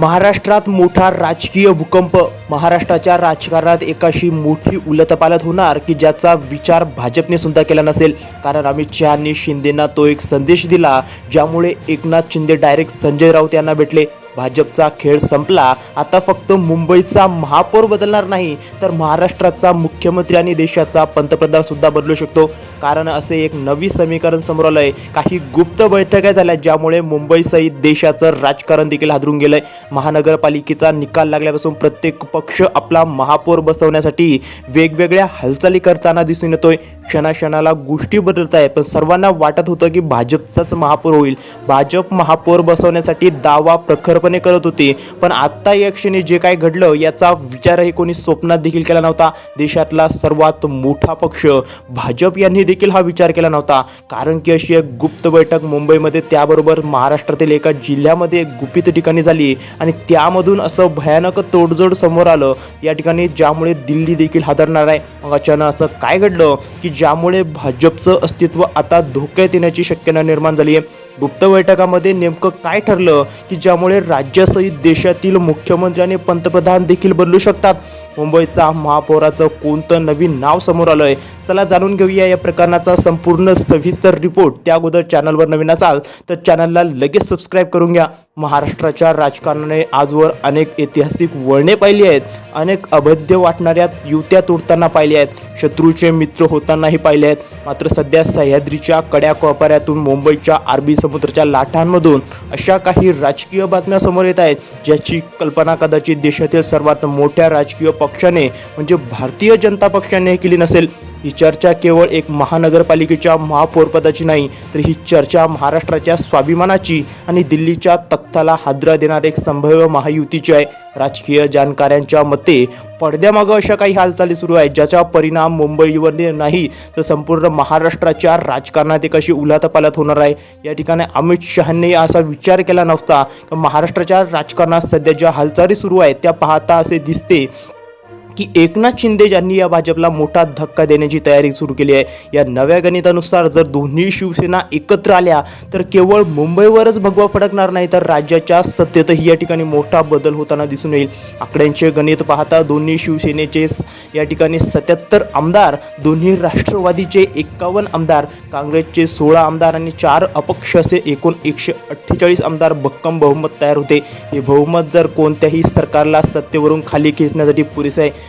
महाराष्ट्रात मोठा राजकीय भूकंप. महाराष्ट्राच्या राजकारणात एकाशी मोठी उलतपालत होणार की ज्याचा विचार भाजपने सुद्धा केला नसेल. कारण अमित शहानी शिंदेना तो एक संदेश दिला ज्यामुळे एकनाथ शिंदे डायरेक्ट संजय राऊत यांना भेटले. भाजपचा खेळ संपला. आता फक्त मुंबईचा महापौर बदलणार नाही तर महाराष्ट्राचा मुख्यमंत्री आणि देशाचा पंतप्रधान सुद्धा बदलू शकतो. कारण असे एक नवी समीकरण समोर आलंय. काही गुप्त बैठका झाल्या ज्यामुळे मुंबईसहित देशाचं राजकारण देखील हादरून गेलं आहे महानगरपालिकेचा निकाल लागल्यापासून प्रत्येक पक्ष आपला महापौर बसवण्यासाठी वेगवेगळ्या हालचाली करताना दिसून येतोय. क्षणाक्षणाला गोष्टी बदलत आहे पण सर्वांना वाटत होतं की भाजपचाच महापौर होईल. भाजप महापौर बसवण्यासाठी दावा प्रखर प्रखरपणे करत होते. पण आत्ता या क्षणी जे काय घडलं याचा विचारही कोणी स्वप्नात देखील केला नव्हता. देशातला सर्वात मोठा पक्ष भाजप यांनी देखील हा विचार केला नव्हता. कारण की अशी एक गुप्त बैठक मुंबईमध्ये त्याबरोबर महाराष्ट्रातील एका जिल्ह्यामध्ये एक गुपित ठिकाणी झाली. आणि त्यामधून असं भयानक तोडजोड समोर आलं. या ठिकाणी ज्यामुळे दिल्ली देखील हादरणार आहे. मग अचानक असं काय घडलं? की ज्यामुळे भाजपचं अस्तित्व आता धोक्यात येण्याची शक्यता निर्माण झाली आहे. गुप्त बैठकामध्ये नेमकं काय ठरलं? की ज्यामुळे राज्यासहित देशातील मुख्यमंत्री आणि पंतप्रधान देखील बदलू शकतात. मुंबईचा महापौराचं कोणतं नवीन नाव समोर आलं आहे चला जाणून घेऊया या प्रकरणाचा संपूर्ण सविस्तर रिपोर्ट. त्या अगोदर चॅनलवर नवीन असाल तर चॅनलला लगेच सबस्क्राईब करून घ्या. महाराष्ट्राच्या राजकारणाने आजवर अनेक ऐतिहासिक वळणे पाहिली आहेत. अनेक अभद्य वाटणाऱ्या युत्या तोडताना पाहिल्या आहेत. शत्रूचे मित्र होतानाही पाहिले आहेत. मात्र सध्या सह्याद्रीच्या कड्या कोपऱ्यातून मुंबईच्या अरबी समुद्राच्या लाटांमधून अशा काही राजकीय बातम्या समोर येत आहेत ज्याची कल्पना कदाचित देशातील सर्वात मोठ्या राजकीय पक्षाने म्हणजे भारतीय जनता पक्षाने केली नसेल. ही चर्चा केवळ एक महानगरपालिकेच्या महापौरपदाची नाही तर ही चर्चा महाराष्ट्राच्या स्वाभिमानाची आणि दिल्लीच्या तख्ताला हादरा देणारी एक संभाव्य महायुतीची आहे. राजकीय जाणकारांच्या मते पडद्यामागं अशा काही हालचाली सुरू आहेत ज्याचा परिणाम मुंबईवर नाही तर संपूर्ण महाराष्ट्राच्या राजकारणात एक अशी उलातपालत होणार आहे. या ठिकाणी अमित शहांनी असा विचार केला नव्हता की महाराष्ट्राच्या राजकारणात सध्या ज्या हालचाली सुरू आहेत त्या पाहता असे दिसते की एकनाथ शिंदे ज्यांनी या भाजपला मोठा धक्का देण्याची तयारी सुरू केली आहे. या नव्या गणितानुसार जर दोन्ही शिवसेना एकत्र आल्या तर केवळ मुंबईवरच भगवा फडकणार नाही तर राज्याच्या सत्तेतही या ठिकाणी मोठा बदल होताना दिसून येईल. आकड्यांचे गणित पाहता दोन्ही शिवसेनेचे या ठिकाणी सत्याहत्तर आमदार दोन्ही राष्ट्रवादीचे एक्कावन्न आमदार काँग्रेसचे सोळा आमदार आणि चार अपक्ष असे एकूण एकशे अठ्ठेचाळीस आमदार भक्कम बहुमत तयार होते. हे बहुमत जर कोणत्याही सरकारला सत्तेवरून खाली खेचण्यासाठी पुरेसे आहे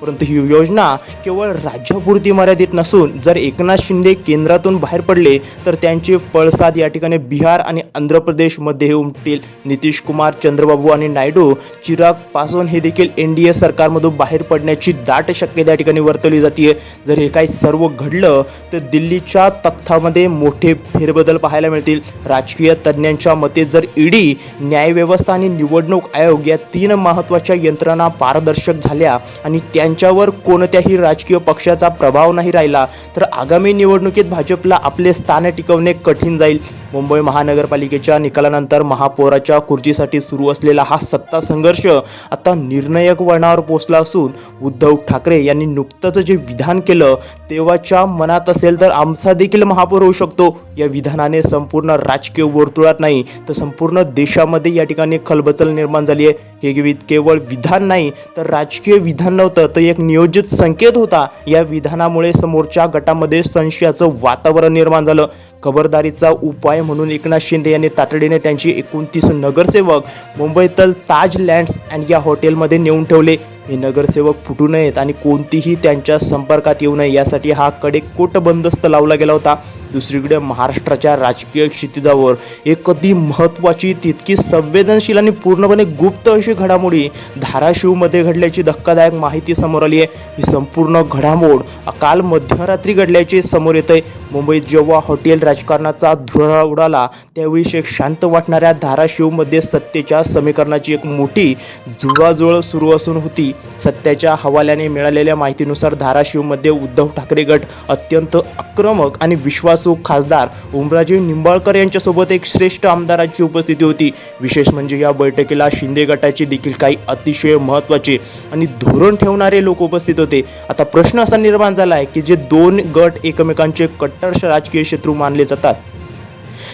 परंतु ही योजना केवळ राज्यापुरती मर्यादित नसून जर एकनाथ शिंदे केंद्रातून बाहेर पडले तर त्यांचे पळसाद या ठिकाणी बिहार आणि आंध्र प्रदेशमध्ये उमटतील. नितीश कुमार चंद्रबाबू आणि नायडू चिराग पासवान हे देखील एन डी ए सरकारमधून बाहेर पडण्याची दाट शक्यता या ठिकाणी वर्तवली जाते जर हे काही सर्व घडलं तर दिल्लीच्या तख्तामध्ये मोठे फेरबदल पाहायला मिळतील. राजकीय तज्ज्ञांच्या मते जर ईडी न्यायव्यवस्था आणि निवडणूक आयोग या तीन महत्त्वाच्या यंत्रणा पारदर्शक झाल्या आणि त्या त्यांच्यावर कोणत्याही राजकीय पक्षाचा प्रभाव नाही राहिला तर आगामी निवडणुकीत भाजपला आपले स्थान टिकवणे कठीण जाईल. मुंबई महानगरपालिकेच्या निकालानंतर महापौराच्या खुर्चीसाठी सुरू असलेला हा सत्ता संघर्ष आता निर्णायक वळणावर पोचला असून उद्धव ठाकरे यांनी नुकतंच जे विधान केलं तेव्हाच्या मनात असेल तर आमचा देखील महापौर होऊ शकतो. या विधानाने संपूर्ण राजकीय वर्तुळात नाही तर संपूर्ण देशामध्ये या ठिकाणी खलबचल निर्माण झाली आहे. हे वि- केवळ विधान नाही तर राजकीय विधान नव्हतं तर एक नियोजित संकेत होता. या विधानामुळे समोरच्या गटामध्ये संशयाचं वातावरण निर्माण झालं. खबरदारीचा उपाय म्हणून एकनाथ शिंदे यांनी तातडीने त्यांची एकोणतीस नगरसेवक मुंबईतील ताज लँड्स अँड या हॉटेलमध्ये नेऊन ठेवले. हे नगरसेवक फुटू नयेत आणि कोणतीही त्यांच्या संपर्कात येऊ नये यासाठी हा कडेकोट बंदोबस्त लावला गेला होता. दुसरीकडे महाराष्ट्राच्या राजकीय क्षितिजावर एक कधी महत्त्वाची तितकी संवेदनशील आणि पूर्णपणे गुप्त अशी घडामोडी धाराशिवमध्ये घडल्याची धक्कादायक माहिती समोर आली आहे. ही संपूर्ण घडामोड काल मध्यरात्री घडल्याचे समोर येत आहे मुंबईत जेव्हा हॉटेल राजकारणाचा धुरा उडाला त्यावेळी एक शांत वाटणाऱ्या धाराशिवमध्ये सत्तेच्या समीकरणाची एक मोठी जुळवाजुळव सुरू असून होती. सत्याच्या हवाल्याने मिळालेल्या माहितीनुसार धाराशिवमध्ये उद्धव ठाकरे गट अत्यंत आक्रमक आणि विश्वासू खासदार उमराजे निंबाळकर यांच्यासोबत एक श्रेष्ठ आमदारांची उपस्थिती होती. विशेष म्हणजे या बैठकीला शिंदे गटाचे देखील काही अतिशय महत्त्वाचे आणि धोरण ठेवणारे लोक उपस्थित होते. आता प्रश्न असा निर्माण झाला आहे की जे दोन गट एकमेकांचे कट्टर राजकीय शत्रू मानले जातात.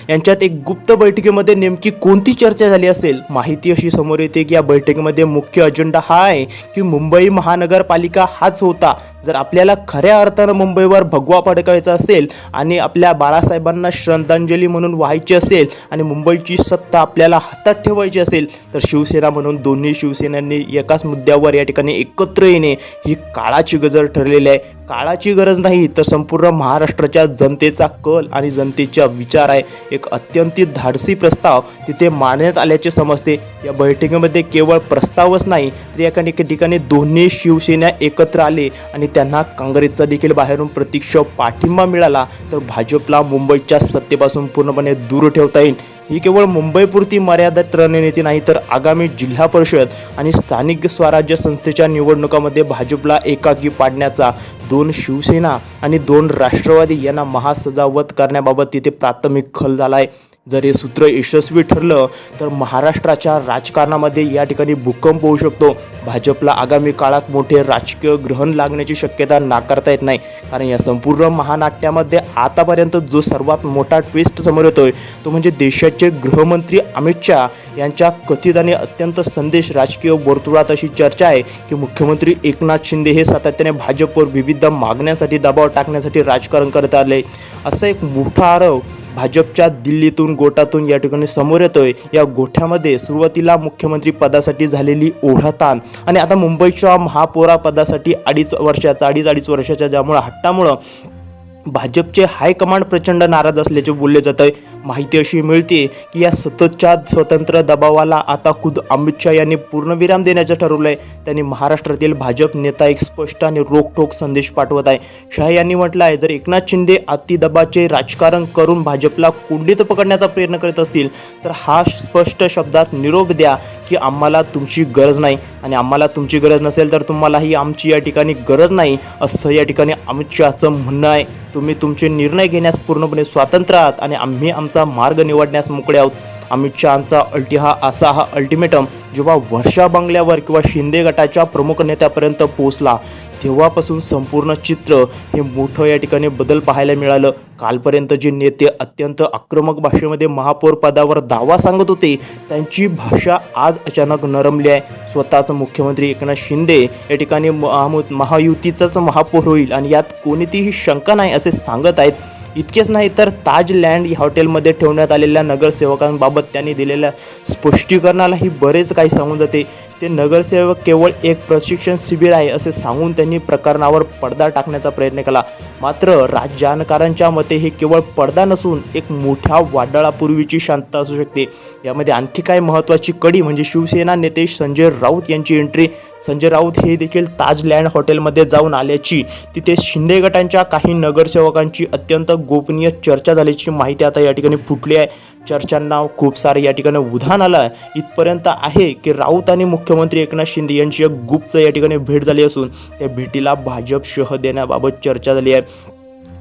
यांच्यात एक गुप्त बैठकीमध्ये नेमकी कोणती चर्चा झाली असेल? माहिती अशी समोर येते की या बैठकीमध्ये मुख्य अजेंडा हा आहे की मुंबई महानगरपालिका हाच होता. जर आपल्याला खऱ्या अर्थानं मुंबईवर भगवा फडकायचा असेल आणि आपल्या बाळासाहेबांना श्रद्धांजली म्हणून व्हायची असेल आणि मुंबईची सत्ता आपल्याला हातात ठेवायची असेल तर शिवसेना म्हणून दोन्ही शिवसेनांनी एकाच मुद्द्यावर या ठिकाणी एकत्र येणे ही काळाची गजर ठरलेली आहे. काळाची गरज नाही तर संपूर्ण महाराष्ट्राच्या जनतेचा कल आणि जनतेचा विचार आहे. एक अत्यंत धाडसी प्रस्ताव तिथे मानण्यात आल्याचे समजते. या बैठकीमध्ये केवळ प्रस्तावच नाही तर या ठिकाणी ठिकाणी दोन्ही शिवसेना एकत्र आले आणि त्यांना काँग्रेसचा देखील बाहेरून प्रत्यक्ष पाठिंबा मिळाला तर भाजपला मुंबईच्या सत्तेपासून पूर्णपणे दूर ठेवता येईल. ही केवळ मुंबईपुरती मर्यादित रणनीती नाही तर आगामी जिल्हा परिषद आणि स्थानिक स्वराज्य संस्थेच्या निवडणुकामध्ये भाजपला एकाकी पाडण्याचा दोन शिवसेना आणि दोन राष्ट्रवादी यांना महासजावत करण्याबाबत तिथे प्राथमिक खल झाला आहे जर हे सूत्र यशस्वी ठरलं तर महाराष्ट्राच्या राजकारणामध्ये या ठिकाणी भूकंप होऊ शकतो. भाजपला आगामी काळात मोठे राजकीय ग्रहण लागण्याची शक्यता नाकारता येत नाही. कारण या संपूर्ण महानाट्यामध्ये आतापर्यंत जो सर्वात मोठा ट्विस्ट समोर येतोय तो म्हणजे देशाचे गृहमंत्री अमित शहा यांच्या कथित आणि अत्यंत संदेश राजकीय वर्तुळात अशी चर्चा आहे की मुख्यमंत्री एकनाथ शिंदे हे सातत्याने भाजपवर विविध मागण्यांसाठी दबाव टाकण्यासाठी राजकारण करत आले. असा एक मोठा आरोप भाजपच्या दिल्लीतून गोटातून या ठिकाणी समोर येतोय. या गोठ्यामध्ये सुरुवातीला मुख्यमंत्री पदासाठी झालेली ओढाताण आणि आता मुंबईच्या महापौरा पदासाठी अडीच वर्षाचा अडीच अडीच वर्षाच्या ज्यामुळं हट्टामुळं भाजपचे हायकमांड प्रचंड नाराज असल्याचे बोलले जात आहे माहिती अशी मिळते की या सततच्या स्वतंत्र दबावाला आता खुद अमित शहा यांनी पूर्णविराम देण्याचं ठरवलं आहे त्यांनी महाराष्ट्रातील भाजप नेता एक स्पष्ट आणि रोखठोक संदेश पाठवत आहे. शहा यांनी म्हटलं आहे जर एकनाथ शिंदे अतिदबाचे राजकारण करून भाजपला कोंडीत पकडण्याचा प्रयत्न करत असतील तर हा स्पष्ट शब्दात निरोप द्या. की आम्हाला तुमची गरज नाही आणि आम्हाला तुमची गरज नसेल तर तुम्हालाही आमची या ठिकाणी गरज नाही असं या ठिकाणी अमित शहाचं म्हणणं आहे. तुम्ही तुमचे निर्णय घेण्यास पूर्णपणे स्वातंत्र्य आहात आणि आम्ही आमचा मार्ग निवडण्यास मोकळे आहोत. अमित शहांचा अल्टी हा असा हा अल्टिमेटम जेव्हा वर्षा बंगल्यावर किंवा शिंदे गटाच्या प्रमुख नेत्यापर्यंत पोहोचला तेव्हापासून संपूर्ण चित्र हे मोठं या ठिकाणी बदल पाहायला मिळालं. कालपर्यंत जे नेते अत्यंत आक्रमक भाषेमध्ये महापौर पदावर दावा सांगत होते त्यांची भाषा आज अचानक नरमली आहे. स्वतःच मुख्यमंत्री एकनाथ शिंदे या ठिकाणी महामु महायुतीचाच महापौर होईल आणि यात कोणतीही शंका नाही असे सांगत आहेत. इतकेच नाही तर ताज लँड या हॉटेलमध्ये ठेवण्यात आलेल्या नगरसेवकांबाबत त्यांनी दिलेल्या स्पष्टीकरणालाही बरेच काही सांगून जाते. ते नगरसेवक केवळ एक प्रशिक्षण शिबिर आहे असे सांगून त्यांनी प्रकरणावर पडदा टाकण्याचा प्रयत्न केला. मात्र राजकारणच्या मते हे केवळ पडदा नसून एक मोठ्या वादळापूर्वीची शांतता असू शकते. यामध्ये आणखी काय महत्त्वाची कडी म्हणजे शिवसेना नेते संजय राऊत यांची एंट्री संजय राऊत हे देखील ताज लँड हॉटेलमध्ये जाऊन आल्याची तिथे शिंदे गटांच्या काही नगरसेवकांची अत्यंत गोपनीय चर्चा झाल्याची माहिती आता या ठिकाणी फुटली आहे. चर्चांना खूप सारे या ठिकाणी उधाण आलं इथपर्यंत आहे की राऊत आणि मुख्यमंत्री एकनाथ शिंदे यांची एक गुप्त या ठिकाणी भेट झाली असून त्या भेटीला भाजप शह देण्याबाबत चर्चा झाली आहे.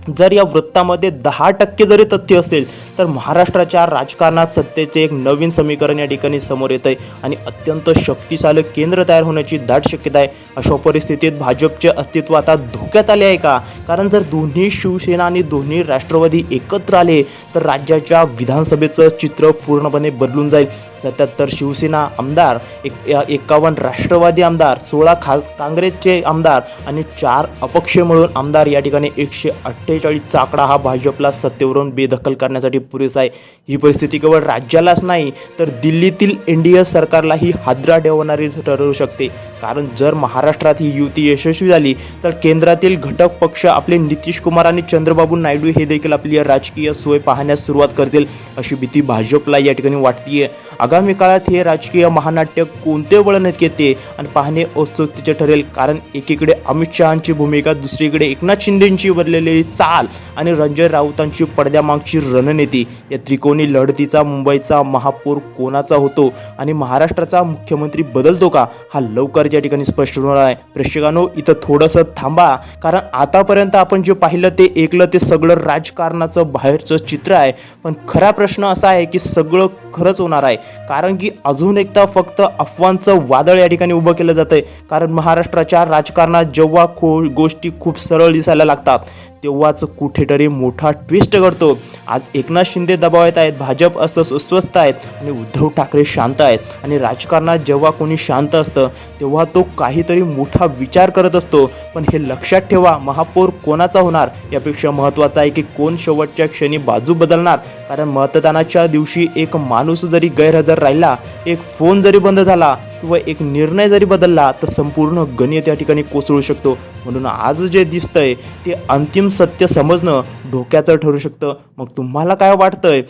जर या वृत्तामध्ये दहा टक्के जरी तथ्य असेल तर महाराष्ट्राच्या राजकारणात सत्तेचे एक नवीन समीकरण या ठिकाणी समोर येत आहे आणि अत्यंत शक्तिशाली केंद्र तयार होण्याची दाट शक्यता आहे. अशा परिस्थितीत भाजपचे अस्तित्व आता धोक्यात आले आहे का? कारण जर दोन्ही शिवसेना आणि दोन्ही राष्ट्रवादी एकत्र आले तर राज्याच्या विधानसभेचं चित्र पूर्णपणे बदलून जाईल. सत्याहत्तर शिवसेना आमदार एक या- एकावन्न राष्ट्रवादी आमदार सोळा खास काँग्रेसचे आमदार आणि चार अपक्ष मिळून आमदार या ठिकाणी एकशे अठ्ठेचाळीसचा आकडा हा भाजपला सत्तेवरून बेदखल करण्यासाठी पुरेसा आहे. ही परिस्थिती केवळ राज्यालाच नाही तर दिल्लीतील एन डी ए सरकारलाही हादरा ठेवणारी ठरवू शकते. कारण जर महाराष्ट्रात ही युती यशस्वी झाली तर केंद्रातील घटक पक्ष आपले नितीश कुमार आणि चंद्रबाबू नायडू हे देखील आपली राजकीय सोय पाहण्यास सुरुवात करतील अशी भीती भाजपला या ठिकाणी वाटतीये. आगामी काळात हे राजकीय महानाट्य कोणते वळण घेते आणि पाहणे औत्सुकतेचे ठरेल कारण एकीकडे अमित शहांची भूमिका दुसरीकडे एकनाथ शिंदेंची वरलेली चाल. आणि रंजय राऊतांची पडद्यामागची रणनीती. या त्रिकोणी लढतीचा मुंबईचा महापौर कोणाचा होतो? आणि महाराष्ट्राचा मुख्यमंत्री बदलतो का? हा लवकर या ठिकाणी स्पष्ट होणार आहे. प्रेक्षकांनो इथं थोडंसं थांबा. कारण आतापर्यंत आपण जे पाहिलं ते ऐकलं ते सगळं राजकारणाचं बाहेरचं चित्र आहे. पण खरा प्रश्न असा आहे की सगळं खरंच होणार आहे. कारण की अजून एकदा फक्त अफवांचं वादळ या ठिकाणी उभं केलं जातं आहे कारण महाराष्ट्राच्या राजकारणात जेव्हा खो गोष्टी खूप सरळ दिसायला लागतात. तेव्हाच कुठेतरी मोठा ट्विस्ट घडतो. आज एकनाथ शिंदे दबावत आहेत भाजप असं सुस्वस्थ आहेत आणि उद्धव ठाकरे शांत आहेत. आणि राजकारणात जेव्हा कोणी शांत असतं तेव्हा तो काहीतरी मोठा विचार करत असतो. पण हे लक्षात ठेवा महापौर कोणाचा होणार? यापेक्षा महत्त्वाचं आहे की कोण शेवटच्या क्षणी बाजू बदलणार? कारण मतदानाच्या दिवशी एक माणूस जरी गैरहजर राहिला एक फोन जरी बंद झाला किंवा एक निर्णय जरी बदलला तर संपूर्ण गणित या ठिकाणी कोसळू शकतो. म्हणून आज जे दिसतंय ते अंतिम सत्य समजणं धोक्याचं ठरू शकतं. मग तुम्हाला काय वाटतंय?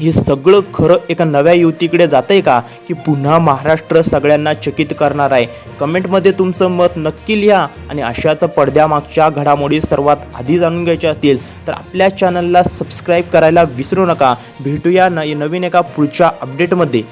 हे सगळं खरं एका नव्या युतीकडे जात आहे का? की पुन्हा महाराष्ट्र सगळ्यांना चकित करणार आहे? कमेंटमध्ये तुमचं मत नक्की लिहा आणि अशाच पडद्यामागच्या घडामोडी सर्वात आधी जाणून घ्यायच्या असतील तर आपल्या चॅनलला सबस्क्राईब करायला विसरू नका. भेटूया न नवीन एका पुढच्या अपडेटमध्ये.